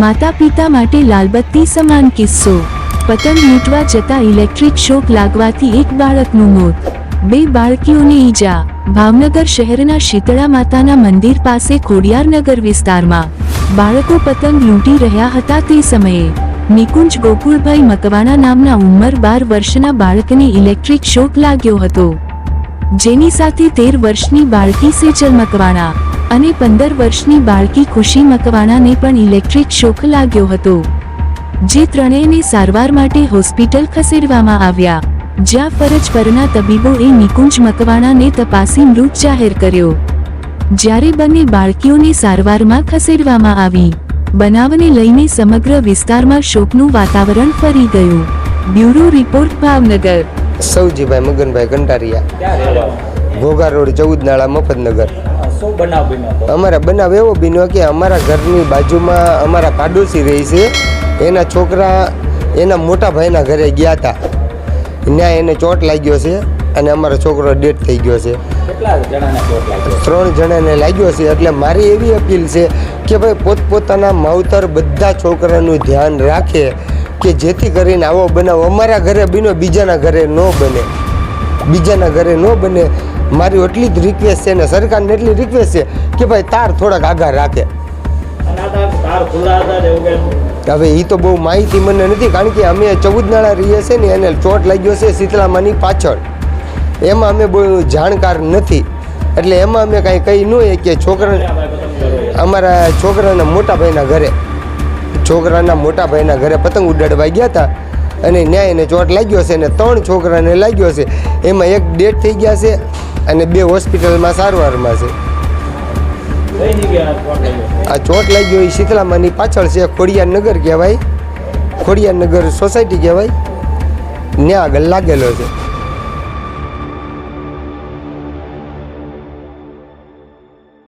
માતા પિતા માટે લાલબત્તી સમાન કિસ્સો. પતંગ લૂંટવા જતા ઇલેક્ટ્રિક શોક લાગવાથી એક બાળકનું મોત. બે બાળકીઓને ઈજા. ભાવનગર શહેરના શીતળા માતાના મંદિર પાસે ખોડિયારનગર વિસ્તારમાં. બાળકો પતંગ લૂંટી રહ્યા હતા તે સમયે. નિકુંજ ગોકુળભાઈ મકવાણા નામના ઉંમર બાર વર્ષના બાળકને ઇલેક્ટ્રિક શોક લાગ્યો હતો. જેની સાથે તેર વર્ષની બાળકી સેજલ મકવાણા. અને પંદર વર્ષની બાળકી ખુશી મકવાણાને પણ ઇલેક્ટ્રિક શોક લાગ્યો હતો. જે ત્રણેયને સારવાર માટે હોસ્પિટલ ખસેડવામાં આવ્યા. જ્યાં ફરજ પરના તબીબોએ નિકુંજ મકવાણાને તપાસી મૃત જાહેર કર્યો. જ્યારે બંને બાળકીઓને સારવારમાં ખસેડવામાં આવી. બનાવને લઈને સમગ્ર વિસ્તારમાં શોકનું વાતાવરણ ફરી ગયું. Bureau report Bhavnagar. Saujibhai Maganbhai Kantariya. Ghogha road ચૌદ નાળા મફતનગર. અમારા બનાવ એવો બીનો કે અમારા ઘરની બાજુમાં અમારા પાડોશી રહી છે. એના છોકરા એના મોટા ભાઈના ઘરે ગયા હતા ત્યાં એને ચોટ લાગ્યો છે અને અમારો છોકરો ડેથ થઈ ગયો છે. ત્રણ જણાને લાગ્યો છે એટલે મારી એવી અપીલ છે કે ભાઈ પોતપોતાના માવતર બધા છોકરાનું ધ્યાન રાખે કે જેથી કરીને આવો બનાવ અમારા ઘરે બીનો બીજાના ઘરે ન બને. બીજાના ઘરે ન બને મારી એટલી જ રિક્વેસ્ટ છે ને સરકારને એટલી રિક્વેસ્ટ છે કે ભાઈ તાર થોડાક આગળ રાખે. હવે એ તો બહુ માહિતી મને નથી, કારણ કે અમે ચૌદ નાળા રહીએ છીએ ને એને ચોટ લાગ્યો છે શીતળામાની પાછળ. એમાં અમે બહુ જાણકાર નથી. એટલે એમાં અમે કાંઈ કહી ન હોય કે છોકરા? અમારા છોકરાના મોટા ભાઈના ઘરે છોકરાના મોટા ભાઈના ઘરે પતંગ ઉડાડવા ગયા હતા. અને ન્યાય એને ચોટ લાગ્યો છે અને ત્રણ છોકરાને લાગ્યો છે. એમાં એક ડેટ થઈ ગયા છે. અને બે હોસ્પિટલમાં સારવારમાં છે. આ ચોટ લાગ્યો એ શીતલામાની પાછળ છે ખોડિયાર નગર કહેવાય. ખોડિયાર નગર સોસાયટી કહેવાય. ત્યાં આગળ લાગેલો છે.